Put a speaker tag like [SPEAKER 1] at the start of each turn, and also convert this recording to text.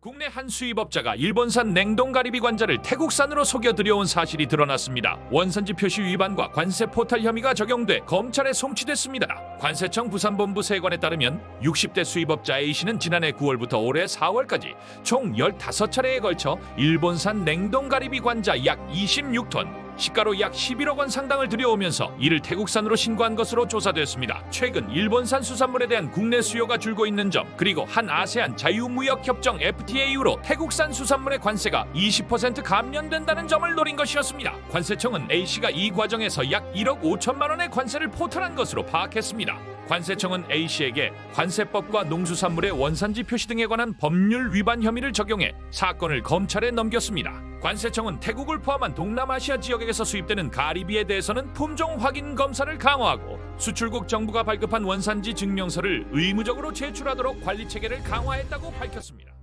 [SPEAKER 1] 국내 한 수입업자가 일본산 냉동가리비 관자를 태국산으로 속여 들여온 사실이 드러났습니다. 원산지 표시 위반과 관세 포탈 혐의가 적용돼 검찰에 송치됐습니다. 관세청 부산본부 세관에 따르면 60대 수입업자 A씨는 지난해 9월부터 올해 4월까지 총 15차례에 걸쳐 일본산 냉동가리비 관자 약 26톤, 시가로 약 11억 원 상당을 들여오면서 이를 태국산으로 신고한 것으로 조사됐습니다. 최근 일본산 수산물에 대한 국내 수요가 줄고 있는 점, 그리고 한 아세안 자유무역협정 FTA 이후로 태국산 수산물의 관세가 20% 감면된다는 점을 노린 것이었습니다. 관세청은 A 씨가 이 과정에서 약 1억 5천만 원의 관세를 포탈한 것으로 파악했습니다. 관세청은 A 씨에게 관세법과 농수산물의 원산지 표시 등에 관한 법률 위반 혐의를 적용해 사건을 검찰에 넘겼습니다. 관세청은 태국을 포함한 동남아시아 지역에서 수입되는 가리비에 대해서는 품종 확인 검사를 강화하고 수출국 정부가 발급한 원산지 증명서를 의무적으로 제출하도록 관리 체계를 강화했다고 밝혔습니다.